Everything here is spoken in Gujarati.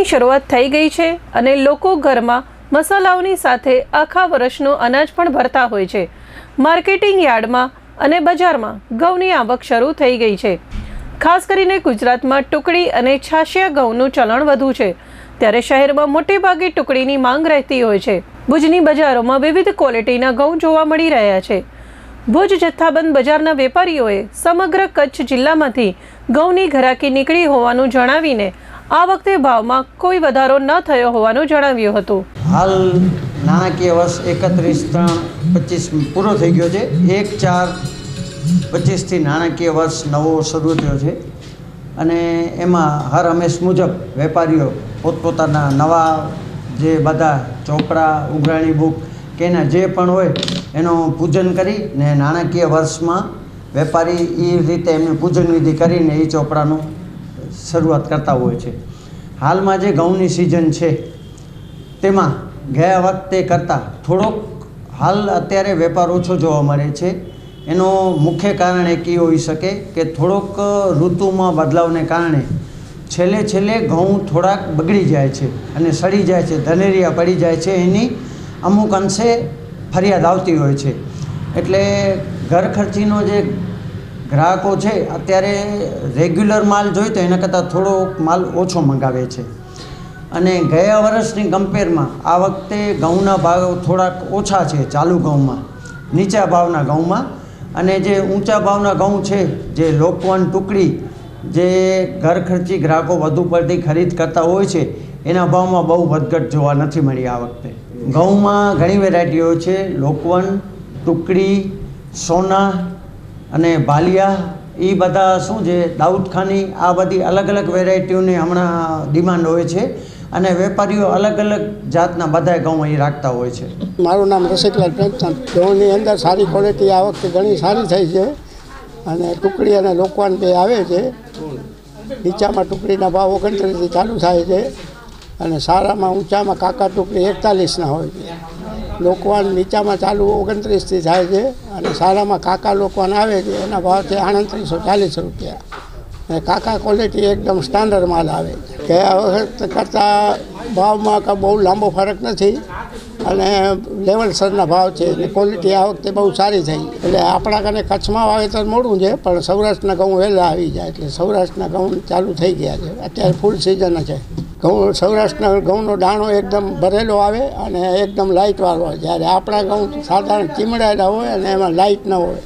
સિઝનની શરૂઆત થઈ ગઈ છે અને લોકો ઘરમાં મસાલાઓની સાથે આખા વર્ષનો અનાજ પણ ભરતા હોય છે. માર્કેટિંગ યાર્ડમાં અને બજારમાં ઘઉંની આવક શરૂ થઈ ગઈ છે. ખાસ કરીને ગુજરાતમાં ટુકડી અને છાશિયા ઘઉંનું ચલણ વધુ છે. ત્યારે શહેરમાં મોટેભાગે ટુકડીની માંગ રહેતી હોય છે. ભુજની બજારોમાં વિવિધ ક્વોલિટીના ઘઉં જોવા મળી રહ્યા છે. ભુજ જથ્થાબંધ બજારના વેપારીઓએ સમગ્ર કચ્છ જિલ્લામાંથી ઘઉંની ઘરાકી નીકળી હોવાનું જણાવીને આ વખતે ભાવમાં કોઈ વધારો ન થયો હોવાનું જણાવ્યું હતું. હાલ નાણાકીય વર્ષ એકત્રીસ ત્રણ પચીસ પૂરો થઈ ગયો છે. એક ચાર પચીસથી નાણાકીય વર્ષ નવો શરૂ થયો છે. અને એમાં હર હંમેશ મુજબ વેપારીઓ પોતપોતાના નવા જે બધા ચોપડા, ઉઘરાણી બુક કે એના જે પણ હોય એનું પૂજન કરી ને નાણાકીય વર્ષમાં વેપારી એ રીતે એમની પૂજન વિધિ કરીને એ ચોપડાનું શરૂઆત કરતા હોય છે. હાલમાં જે ઘઉંની સિઝન છે, તેમાં ગયા વખતે કરતાં થોડોક હાલ અત્યારે વેપાર ઓછો જોવા મળે છે. એનો મુખ્ય કારણ એક એ હોઈ શકે કે થોડોક ઋતુમાં બદલાવને કારણે છેલ્લે છેલ્લે ઘઉં થોડાક બગડી જાય છે અને સડી જાય છે, ધનેરિયા પડી જાય છે, એની અમુક અંશે ફરિયાદ આવતી હોય છે. એટલે ઘર ખર્ચીનો જે ગ્રાહકો છે, અત્યારે રેગ્યુલર માલ જોઈએ તો એના કરતાં થોડોક માલ ઓછો મંગાવે છે. અને ગયા વર્ષની કમ્પેરમાં આ વખતે ઘઉંના ભાવ થોડાક ઓછા છે ચાલુ ઘઉંમાં, નીચા ભાવના ઘઉંમાં. અને જે ઊંચા ભાવના ઘઉં છે, જે લોકવન ટુકડી, જે ઘર ખર્ચી ગ્રાહકો વધુ પડતી ખરીદ કરતા હોય છે, એના ભાવમાં બહુ વધઘટ જોવા નથી મળી આ વખતે. ઘઉંમાં ઘણી વેરાયટીઓ છે, લોકવન, ટુકડી, સોના અને ભાલિયા, એ બધા શું છે, દાઉદખાની, આ બધી અલગ અલગ વેરાયટીઓની હમણાં ડિમાન્ડ હોય છે. અને વેપારીઓ અલગ અલગ જાતના બધા ઘઉં અહીં રાખતા હોય છે. મારું નામ રસિકલાલ પ્રેમચંદ ઘઉંની અંદર સારી ક્વોલિટી આ વખતે ઘણી સારી થઈ છે. અને ટુકડી અને લોકવાન બે આવે છે. નીચામાં ટુકડીના ભાવ ઓગણત્રીસથી ચાલુ થાય છે. અને સારામાં ઊંચામાં કાકા ટુકડી એકતાલીસના હોય છે. લોકવાન નીચામાં ચાલુ ઓગણત્રીસથી થાય છે અને સારામાં કાકા લોકવાન આવે છે, એના ભાવ છે આડત્રીસો ચાલીસ રૂપિયા. અને કાકા ક્વોલિટી એકદમ સ્ટાન્ડર્ડ માલ આવે ગયા વખત કરતાં ભાવમાં બહુ લાંબો ફરક નથી અને લેવલ સરના ભાવ છે અને ક્વોલિટી આ વખતે બહુ સારી થઈ. એટલે આપણા કને કચ્છમાં વાવેતર મોડું છે, પણ સૌરાષ્ટ્રના ઘઉં વહેલા આવી જાય. એટલે સૌરાષ્ટ્રના ઘઉં ચાલુ થઈ ગયા છે. અત્યારે ફૂલ સિઝન છે. ઘઉં, સૌરાષ્ટ્રના ઘઉંનો દાણો એકદમ ભરેલો આવે અને એકદમ લાઇટવાળો હોય. જ્યારે આપણા ઘઉં સાધારણ ચીમડાયેલા હોય અને એમાં લાઇટ ન હોય.